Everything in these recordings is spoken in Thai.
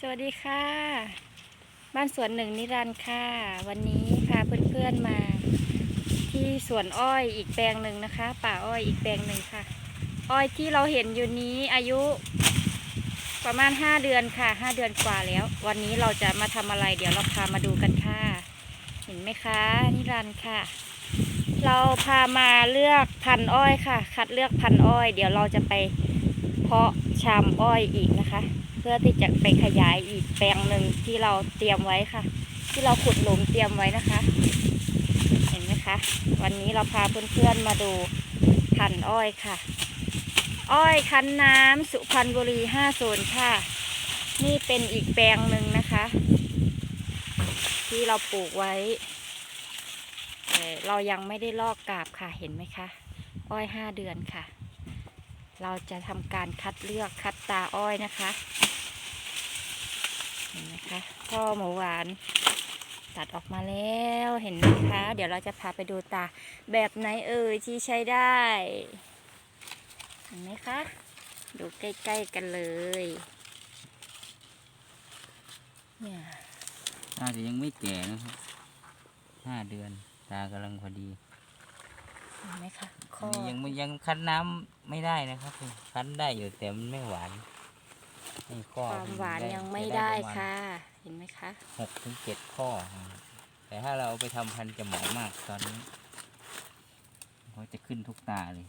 สวัสดีค่ะ บ้านสวนหนึ่งนิรันดร์ค่ะ วันนี้พาเพื่อนๆมา ที่สวนอ้อยอีกแปลงหนึ่งนะคะ ป่าอ้อยอีกแปลงหนึ่งค่ะ อ้อยที่เราเห็นอยู่นี้อายุ ประมาณ5เดือนค่ะ5เดือนกว่าแล้ว วันนี้เราจะมาทำอะไร เดี๋ยวเราพามาดูกันค่ะ เห็นไหมคะนิรันดร์ค่ะ เราพามาเลือกพันอ้อยค่ะ คัดเลือกพันอ้อย เดี๋ยวเราจะไปเพาะชามอ้อยอีกนะคะ พื่อที่จะไปขยายอีกแปลงหนึ่งที่เราเตรียมไว้ค่ะ ที่เราขุดหลุมเตรียมไว้นะคะ เห็นไหมคะ วันนี้เราพาเพื่อนๆมาดูพันอ้อยค่ะ อ้อยคันน้ำสุพรรณบุรีห้าโซนค่ะ นี่เป็นอีกแปลงหนึ่งนะคะ ที่เราปลูกไว้เเรายังไม่ได้ลอกกาบค่ะเห็นไหมคะ อ้อยห้าเดือนค่ะ เราจะทำการคัดเลือกคัดตาอ้อยนะคะ ห็นไหมคะพ่อหมูหวานตัดออกมาแล้วเห็นไหมคะ เดี๋ยวเราจะพาไปดูตาแบบไหนเอ่ยที่ใช้ได้ เห็นไหมคะ ดูใกล้ๆกันเลยเนี่ยตาจะยังไม่แก่นะครับห้าเดือนตากำลังพอดีเห็นไหมคะอัข้อนนี้ยังไม่ยังคั้นน้ำไม่ได้นะครับคั้นได้อยู่แต่มันไม่หวาน นี่ข้อความหวานได้ยังไม่จะได้ประมาณค่ะ เห็นไหมคะหกถึงเจ็ดข้อนะครับแต่ถ้าเราเอาไปทำพันธุ์จะเหมาะมากตอนนี้เขาจะขึ้นทุกตาเลย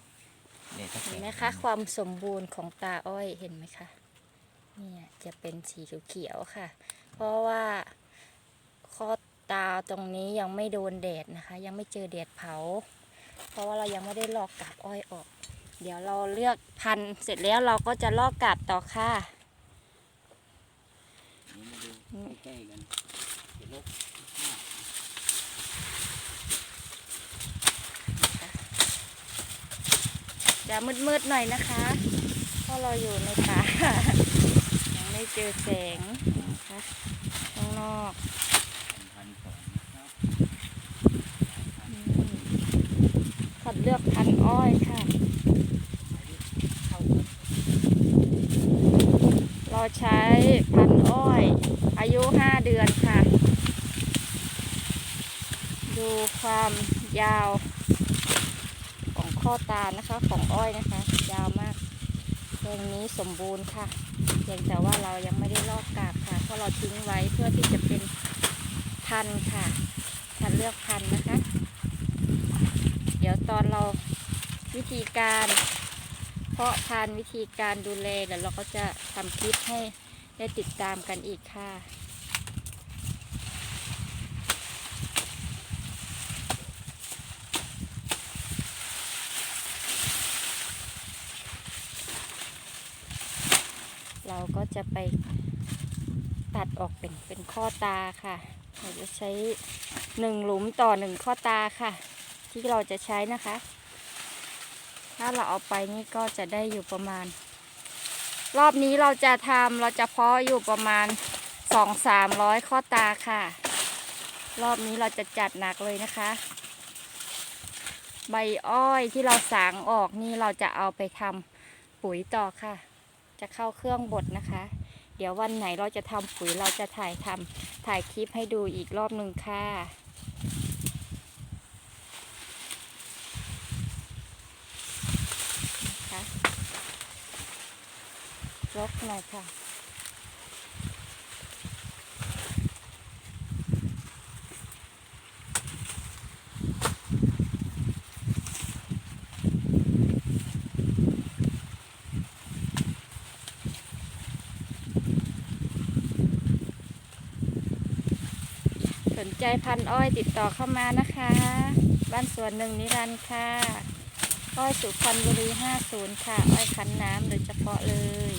เด็กเห็นไหมคะ ความสมบูรณ์ของตาอ้อยเห็นไหมคะเนี่ยจะเป็นสีเขียวๆค่ะ เพราะว่าข้อตาตรงนี้ยังไม่โดนแดดนะคะ ยังไม่เจอแดดเผา เพราะว่าเรายังไม่ได้ลอกกาบอ้อยออก เดี๋ยวเราเลือกพันธุ์เสร็จแล้วเราก็จะลอกกาบต่อค่ะนี่มาดู ใกล้ๆกันจะลบจะมืดๆหน่อยนะคะเพราะเราอยู่ในป่ายังไม่เจอแสงนะคะข้างนอกพันธุ์สองนะครับอืมคัดเลือกพันธุ์อ้อยค่ะ เราใช้พันอ้อย อายุ5เดือนค่ะ ดูความยาวของข้อตาลนะคะ ของอ้อยนะคะ ยาวมากเพลงนี้สมบูรณ์ค่ะเพียงแต่ว่าเรายังไม่ได้ลอกกาบค่ะ เพราะเราทิ้งไว้เพื่อที่จะเป็นพันธุ์ค่ะพันเลือกพันธุ์นะคะ เดี๋ยวตอนเราวิธีการ เพาะพันธุ์วิธีการดูแลเดี๋ยวเราก็จะทำคลิปให้ได้ติดตามกันอีกค่ะเราก็จะไปตัดออกเป็นเป็นข้อตาค่ะ เราจะใช้หนึ่งหลุมต่อหนึ่งข้อตาค่ะ ที่เราจะใช้นะคะ ถ้าเราเอาไปนี่ก็จะได้อยู่ประมาณ รอบนี้เราจะทำเราจะเพาะอยู่ประมาณสองสามร้อยข้อตาค่ะ รอบนี้เราจะจัดหนักเลยนะคะ ใบอ้อยที่เราสางออกนี่เราจะเอาไปทำปุ๋ยต่อค่ะ จะเข้าเครื่องบดนะคะ เดี๋ยววันไหนเราจะทำปุ๋ยเราจะถ่ายทำถ่ายคลิปให้ดูอีกรอบหนึ่งค่ะนะคะ ยกหน่อยค่ะ สนใจพันอ้อยติดต่อเข้ามานะคะ บ้านสวนหนึ่งนิรันดร์ค่ะอ้อยสุพรรณบุรี 50 ค่ะ อ้อยคันน้ำโดยเฉพาะเลย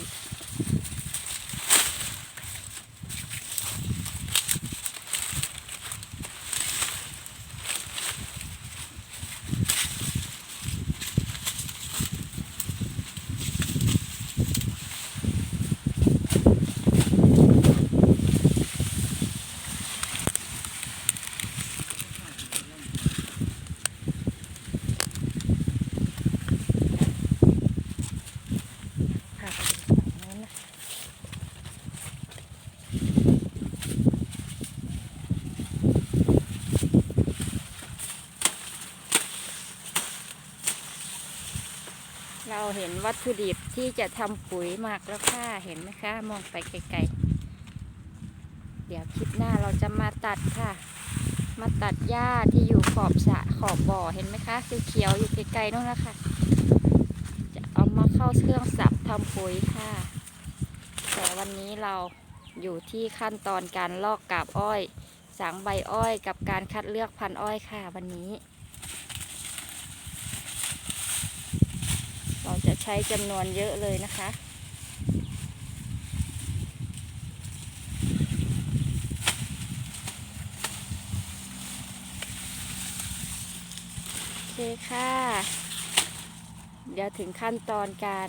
ค่ะ เห็นวัตถุดิบที่จะทำปุ๋ยหมักแล้วค่ะ เห็นไหมคะ มองไปไกลๆ เดี๋ยวคลิปหน้าเราจะมาตัดค่ะ มาตัดหญ้าที่อยู่ขอบสะขอบบ่อเห็นไหมคะเขียวๆอยู่ไกลๆนู่นนะคะจะเอามาเข้าเครื่องสับทำปุ๋ยค่ะ แต่วันนี้เราอยู่ที่ขั้นตอนการลอกกาบอ้อย สางใบอ้อยกับการคัดเลือกพันอ้อยค่ะวันนี้ เราจะใช้จำนวนเยอะเลยนะคะ โอเคค่ะ เดี๋ยวถึงขั้นตอนการ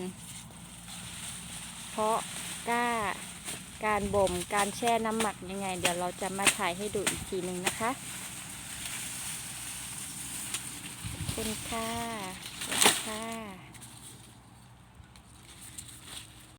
เพาะก้า การบ่ม การแช่น้ำหมักยังไง เดี๋ยวเราจะมาถ่ายให้ดูอีกทีหนึ่งนะคะขอบคุณค่ะ